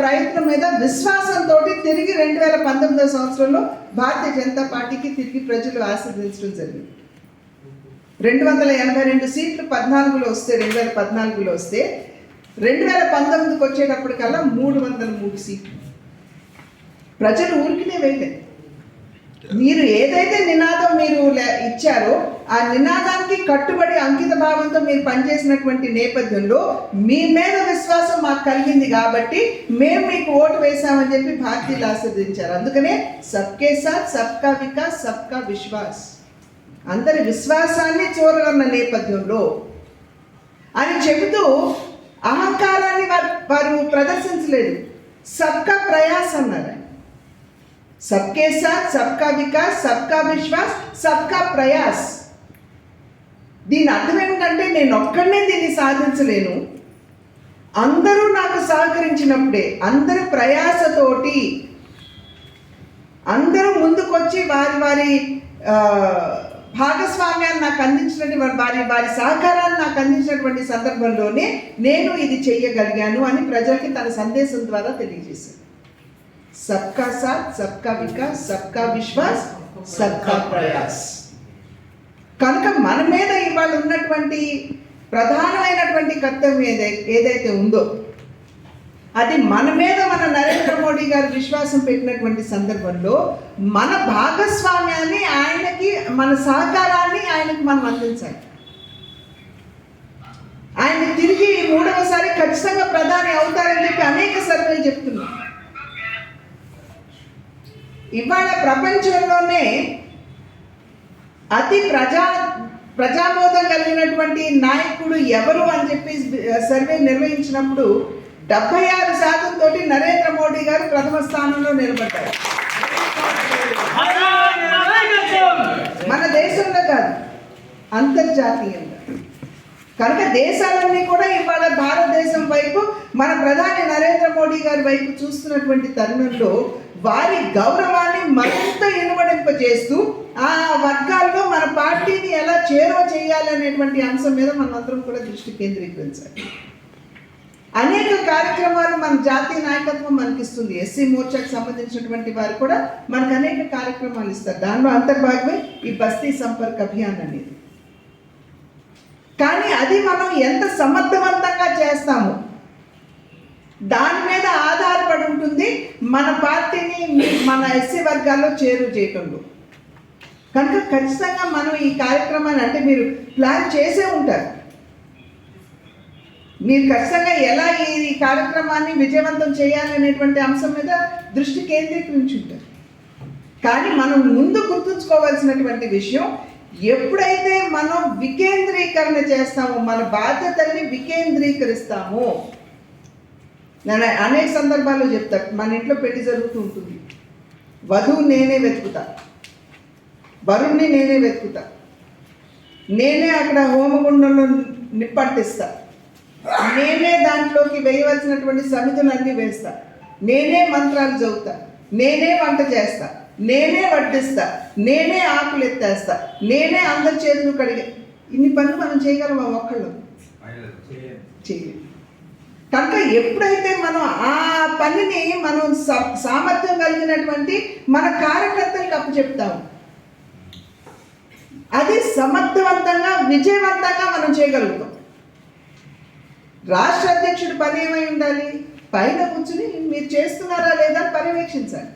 ప్రయత్నం మీద విశ్వాసంతో తిరిగి రెండు వేల పంతొమ్మిదో సంవత్సరంలో భారతీయ జనతా పార్టీకి తిరిగి ప్రజలు ఆశీర్వదించడం జరిగింది. రెండు వందల ఎనభై రెండు సీట్లు పద్నాలుగులో వస్తే రెండు వేల పద్నాలుగులో వస్తే రెండు వేల పంతొమ్మిదికి వచ్చేటప్పటికల్లా మూడు వందల మూడు సీట్లు. ప్రజలు ఊరికినే వేయలేదు. మీరు ఏదైతే నినాదం మీరు లే- ఇచ్చారో ఆ నినాదానికి కట్టుబడి అంకిత భావంతో మీరు పనిచేసినటువంటి నేపథ్యంలో మీ మీద విశ్వాసం మాకు కలిగింది కాబట్టి మేము మీకు ఓటు వేశామని చెప్పి భారతీయులు ఆస్వాదించారు అందుకనే సబ్కే సాత్ సబ్కా వికాస్ సబ్కా విశ్వాస్. అందరి విశ్వాసాన్ని చూరగన్న నేపథ్యంలో అని చెబుతూ అహంకారాన్ని వారు వారు ప్రదర్శించలేదు. సబ్కా ప్రయాస్ అన్నారు सबके साथ సబ్కా వికాస్ సబ్కా విశ్వాస్ సబ్కా ప్రయాస్. దీని అర్థం ఏంటంటే నేను ఒక్కడనే దీన్ని సాధించలేను. అందరూ నాకు సహకరించినప్పుడే అందరూ ప్రయాసతోటి అందరూ ముందుకొచ్చి వారి వారి భాగస్వామ్యాన్ని నాకు అందించినటువంటి వారి వారి సహకారాన్ని నాకు అందించినటువంటి సందర్భంలోనే నేను ఇది చెయ్యగలిగాను అని ప్రజలకి తన సందేశం ద్వారా తెలియజేశాను. సబ్కా సాత్ సబ్కా వికాస్ సబ్కా విశ్వాస్ సబ్కా ప్రయాస్ కనుక మన మీద ఇవాళ ఉన్నటువంటి ప్రధానమైనటువంటి కర్తవ్యం ఏదై ఏదైతే ఉందో అది మన మీద మన నరేంద్ర మోడీ గారు విశ్వాసం పెట్టినటువంటి సందర్భంలో మన భాగస్వామ్యాన్ని ఆయనకి మన సహకారాన్ని ఆయనకి మనం అందించాలి. ఆయన తిరిగి మూడవసారి ఖచ్చితంగా ప్రధాని అవుతారని చెప్పి అనేక సర్వేలు చెప్తున్నాం ఇవాళ ప్రపంచంలోనే అతి ప్రజా ప్రజామోదం కలిగినటువంటి నాయకుడు ఎవరు అని చెప్పి సర్వే నిర్వహించినప్పుడు డెబ్బై ఆరు శాతం తోటి నరేంద్ర మోడీ గారు ప్రథమ స్థానంలో నిలబడ్డారు. మన దేశంలో కాదు అంతర్జాతీయంగా కనుక దేశాలన్నీ కూడా ఇవాళ భారతదేశం వైపు మన ప్రధాని నరేంద్ర మోడీ గారి వైపు చూస్తున్నటువంటి తరుణంలో వారి గౌరవాన్ని మరింత ఇనుమడింపజేస్తూ ఆ వర్గాల్లో మన పార్టీని ఎలా చేరువ చేయాలి అనేటువంటి అంశం మీద మనందరం కూడా దృష్టి కేంద్రీకరించాలి. అనేక కార్యక్రమాలు మన జాతీయ నాయకత్వం మనకిస్తుంది. ఎస్సీ మోర్చాకు సంబంధించినటువంటి వారు కూడా మనకు అనేక కార్యక్రమాలు ఇస్తారు. దానిలో అంతర్భాగమే ఈ బస్తీ సంపర్క్ అభియాన్ అనేది. కానీ అది మనం ఎంత సమర్థవంతంగా చేస్తాము దాని మన పార్టీని మన ఎస్సీ వర్గాల్లో చేరు చేయటంలో కనుక ఖచ్చితంగా మనం ఈ కార్యక్రమాన్ని అంటే మీరు ప్లాన్ చేసే ఉంటారు. మీరు ఖచ్చితంగా ఎలా ఈ కార్యక్రమాన్ని విజయవంతం చేయాలనేటువంటి అంశం మీద దృష్టి కేంద్రీకరించి ఉంటారు. కానీ మనం ముందు గుర్తుంచుకోవాల్సినటువంటి విషయం ఎప్పుడైతే మనం వికేంద్రీకరణ చేస్తామో మన బాధ్యతల్ని వికేంద్రీకరిస్తామో నేను అనేక సందర్భాల్లో చెప్తా మన ఇంట్లో పెళ్ళి జరుగుతూ ఉంటుంది. వధువు నేనే వెతుకుతా. వరుణ్ణి నేనే వెతుకుతా. నేనే అక్కడ హోమగుండంలో నిప్పట్టిస్తా. నేనే దాంట్లోకి వేయవలసినటువంటి సమితులన్నీ వేస్తా. నేనే మంత్రాలు చదువుతా. నేనే వంట చేస్తా. నేనే వడ్డిస్తా. నేనే ఆకులు ఎత్తేస్తా. నేనే అందరి చేతులు కడిగే ఇన్ని పనులు మనం చేయగలమా ఒక్కళ్ళు? చేయలేం. కనుక ఎప్పుడైతే మనం ఆ పనిని మనం సామర్థ్యం కలిగినటువంటి మన కార్యకర్తలకు అప్పచెప్తాము అది సమర్థవంతంగా విజయవంతంగా మనం చేయగలుగుతాం. రాష్ట్ర అధ్యక్షుడి పని ఏమై ఉండాలి? పైన కూర్చుని మీరు చేస్తున్నారా లేదా అని పర్యవేక్షించాలి.